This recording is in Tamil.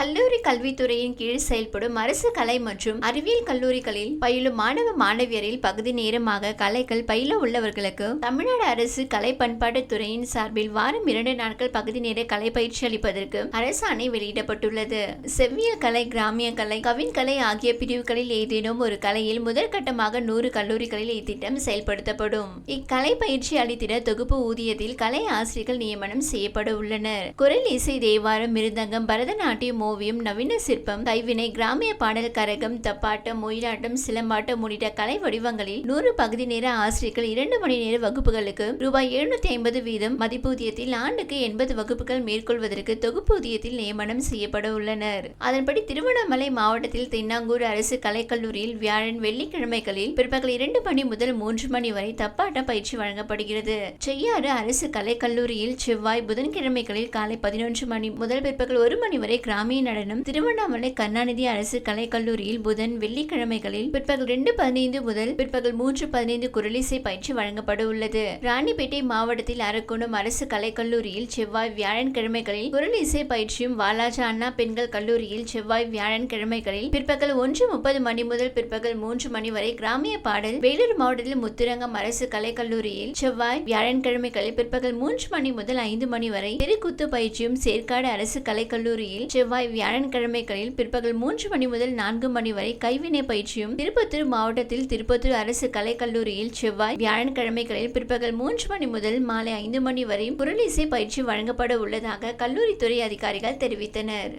கல்லூரி கல்வித்துறையின் கீழ் செயல்படும் அரசு கலை மற்றும் அறிவியல் கல்லூரிகளில் பயிலும் மாணவ மாணவியரில் பகுதி நேரமாக கலைகள் பயில உள்ளவர்களுக்கு தமிழ்நாடு அரசு கலை பண்பாட்டு துறையின் சார்பில் வாரம் இரண்டு நாட்கள் பகுதி நேர கலை பயிற்சி அளிப்பதற்கு அரசாணை வெளியிடப்பட்டுள்ளது. செவ்வியல் கலை கிராமிய கலை கவின் கலை ஆகிய பிரிவுகளில் ஏதேனும் ஒரு கலையில் முதற்கட்டமாக நூறு கல்லூரிகளில் இத்திட்டம் செயல்படுத்தப்படும். இக்கலை பயிற்சி அளித்திட தொகுப்பு ஊதியத்தில் கலை ஆசிரியர்கள் நியமனம் செய்யப்பட உள்ளனர். குரல் இசை தேவாரம் மிருதங்கம் பரதநாட்டியம் ஓவியம் நவீன சிற்பம் கைவினை கிராமிய பாடல் கரகம் தப்பாட்டம் ஒயிலாட்டம் சிலம்பாட்டம் உள்ளிட்ட கலை வடிவங்களில் நூறு பகுதி நேர ஆசிரியர்கள் இரண்டு மணி நேர வகுப்புகளுக்கு ரூபாய் எழுநூத்தி ஐம்பது வீதம் மதிப்பூதியத்தில் ஆண்டுக்கு எண்பது வகுப்புகள் மேற்கொள்வதற்கு தொகுப்பூதியத்தில் நியமனம் செய்யப்பட உள்ளனர். அதன்படி திருவண்ணாமலை மாவட்டத்தில் தென்னாங்கூர் அரசு கலைக்கல்லூரியில் வியாழன் வெள்ளிக்கிழமைகளில் பிற்பகல் இரண்டு மணி முதல் மூன்று மணி வரை தப்பாட்டம் பயிற்சி வழங்கப்படுகிறது. செய்யாறு அரசு கலைக்கல்லூரியில் செவ்வாய் புதன்கிழமைகளில் காலை பதினொன்று மணி முதல் பிற்பகல் ஒரு மணி வரை கிராமிய நடனம் திருவண்ணாமலை கருணாநிதி அரசு கலைக்கல்லூரியில் புதன் வெள்ளிக்கிழமைகளில் பிற்பகல் ரெண்டு பதினைந்து முதல் பிற்பகல் மூன்று பதினைந்து குரலிசை பயிற்சி வழங்கப்பட உள்ளது. ராணிப்பேட்டை மாவட்டத்தில் அரக்கோணம் அரசு கலைக்கல்லூரியில் செவ்வாய் வியாழன்கிழமைகளில் குரலிசை பயிற்சியும் வாலாஜா அண்ணா பெண்கள் கல்லூரியில் செவ்வாய் வியாழன்கிழமைகளில் பிற்பகல் ஒன்று முப்பது மணி முதல் பிற்பகல் மூன்று மணி வரை கிராமிய பாடல் வேலூர் மாவட்டத்தில் முத்துரங்கம் அரசு கலைக்கல்லூரியில் செவ்வாய் வியாழன்கிழமைகளில் பிற்பகல் மூன்று மணி முதல் ஐந்து மணி வரை தெருக்கூத்து பயிற்சியும் சேர்க்காடு அரசு கலைக்கல்லூரியில் செவ்வாய் வியாழன்கிழமைகளில் பிற்பகல் மூன்று மணி முதல் நான்கு மணி வரை கைவினை பயிற்சியும் திருப்பத்தூர் மாவட்டத்தில் திருப்பத்தூர் அரசு கலைக்கல்லூரியில் செவ்வாய் வியாழன்கிழமைகளில் பிற்பகல் மூன்று மணி முதல் மாலை ஐந்து மணி வரை குரலிசை பயிற்சி வழங்கப்பட உள்ளதாக கல்லூரித்துறை அதிகாரிகள் தெரிவித்தனர்.